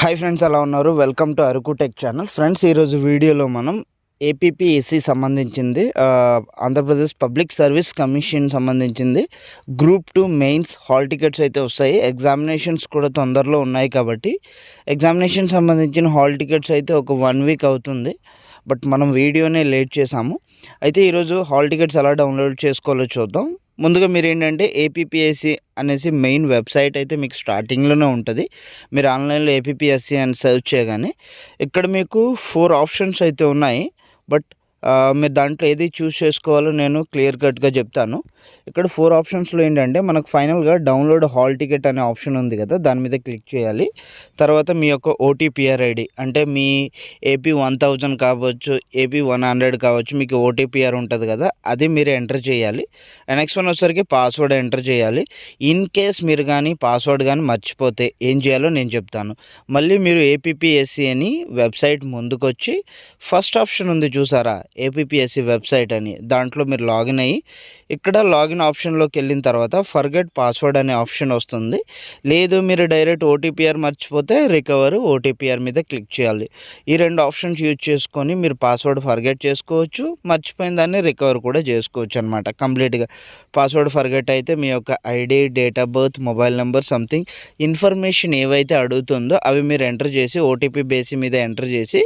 Hi friends ఎలా ఉన్నారు? Welcome to Araku tech channel friends ఈరోజు వీడియోలో మనం ఏపీపీఎస్సి సంబంధించింది ఆంధ్రప్రదేశ్ పబ్లిక్ సర్వీస్ కమిషన్ సంబంధించింది. Group two mains hall tickets అయితే వస్తాయి. ఎగ్జామినేషన్స్ కూడా తొందరలో ఉన్నాయి కాబట్టి ఎగ్జామినేషన్ సంబంధించిన హాల్ టికెట్స్ అయితే ఒక వన్ వీక్ అవుతుంది. బట్ మనం వీడియోనే లేట్ చేసాము అయితే ఈరోజు హాల్ టికెట్స్ ఎలా డౌన్లోడ్ చేసుకోవాలో చూద్దాం. ముందుగా మీరు ఏంటంటే ఏపీపీఎస్సి అనేసి మెయిన్ వెబ్సైట్ అయితే మీకు స్టార్టింగ్లోనే ఉంటుంది. మీరు ఆన్లైన్లో ఏపీపీఎస్సి అని సెర్చ్ చేయగానే ఇక్కడ మీకు ఫోర్ ఆప్షన్స్ అయితే ఉన్నాయి. బట్ మీరు దాంట్లో ఏది చూస్ చేసుకోవాలో నేను క్లియర్ కట్గా చెప్తాను. ఇక్కడ ఫోర్ ఆప్షన్స్లో ఏంటంటే మనకు ఫైనల్గా డౌన్లోడ్ హాల్ టికెట్ అనే ఆప్షన్ ఉంది కదా దాని మీద క్లిక్ చేయాలి. తర్వాత మీ యొక్క ఓటీపీఆర్ ఐడి అంటే మీ ఏపీ వన్ థౌజండ్ కావచ్చు ఏపీ వన్ హండ్రెడ్ కావచ్చు మీకు ఓటీపీఆర్ ఉంటుంది కదా అది మీరు ఎంటర్ చేయాలి. నెక్స్ట్ వన్ వచ్చేసరికి పాస్వర్డ్ ఎంటర్ చేయాలి. ఇన్ కేస్ మీరు కానీ పాస్వర్డ్ కానీ మర్చిపోతే ఏం చేయాలో నేను చెప్తాను. మళ్ళీ మీరు ఏపీపీఎస్సీ అని వెబ్సైట్ ముందుకొచ్చి ఫస్ట్ ఆప్షన్ ఉంది చూసారా ఏపీపీఎస్సీ వెబ్సైట్ అని దాంట్లో మీరు లాగిన్ అయ్యి ఇక్కడ లాగిన్ ఆప్షన్లోకి వెళ్ళిన తర్వాత ఫర్గెట్ పాస్వర్డ్ అనే ఆప్షన్ వస్తుంది. లేదు మీరు డైరెక్ట్ ఓటీపీఆర్ మర్చిపోతే రికవర్ ఓటీపీఆర్ మీద క్లిక్ చేయాలి. ఈ రెండు ఆప్షన్స్ యూజ్ చేసుకొని మీరు పాస్వర్డ్ ఫర్గెట్ చేసుకోవచ్చు. మర్చిపోయిన దాన్ని రికవర్ కూడా చేసుకోవచ్చు అనమాట కంప్లీట్గా పాస్వర్డ్ ఫర్గెట్ అయితే మీ యొక్క ID date of birth mobile number something information ఏవైతే అడుగుతుందో అవి మీరు ఎంటర్ చేసి ఓటీపీ బేసి మీద ఎంటర్ చేసి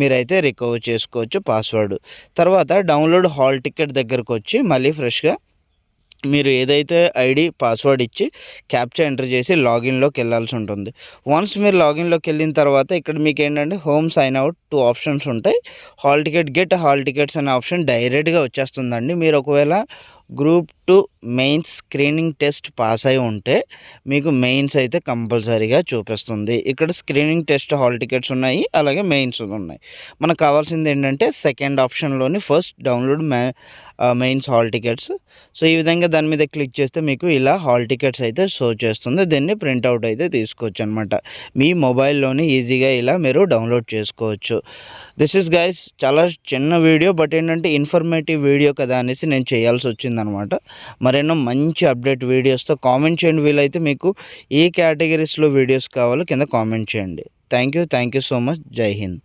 మీరైతే రికవర్ చేసుకోవచ్చు పాస్వర్డ్. తర్వాత డౌన్లోడ్ హాల్ టికెట్ దగ్గరకు వచ్చి మళ్ళీ ఫ్రెష్గా మీరు ఏదైతే ఐడి పాస్వర్డ్ ఇచ్చి క్యాప్చా ఎంటర్ చేసి లాగిన్లోకి వెళ్ళాల్సి ఉంటుంది. వన్స్ మీరు లాగిన్లోకి వెళ్ళిన తర్వాత ఇక్కడ మీకు ఏంటంటే home sign out two options ఉంటాయి. Hall ticket get hall tickets అనే ఆప్షన్ డైరెక్ట్గా వచ్చేస్తుందండి. మీరు ఒకవేళ group two mains screening test pass అయి ఉంటే మీకు మెయిన్స్ అయితే కంపల్సరీగా చూపిస్తుంది. ఇక్కడ స్క్రీనింగ్ టెస్ట్ హాల్ టికెట్స్ ఉన్నాయి అలాగే మెయిన్స్ ఉన్నాయి. మనకు కావాల్సింది ఏంటంటే second ఆప్షన్లోని first download May mains hall tickets. So ఈ విధంగా దాని మీద క్లిక్ చేస్తే మీకు ఇలా హాల్ టికెట్స్ అయితే షో చేస్తుంది. దీన్ని ప్రింట్అవుట్ అయితే తీసుకోవచ్చు అనమాట మీ మొబైల్లోని ఈజీగా ఇలా మీరు డౌన్లోడ్ చేసుకోవచ్చు. దిస్ ఇస్ గైస్ చాలా చిన్న వీడియో బట్ ఏంటంటే ఇన్ఫర్మేటివ్ వీడియో కదా అనేసి నేను చేయాల్సి వచ్చింది. వచ్చిందనమాట మరెన్నో మంచి అప్డేట్ వీడియోస్తో కామెంట్ చేయండి. వీలైతే మీకు ఏ కేటగిరీస్లో వీడియోస్ కావాలో కింద కామెంట్ చేయండి. Thank you. Thank you so much. జై హింద్.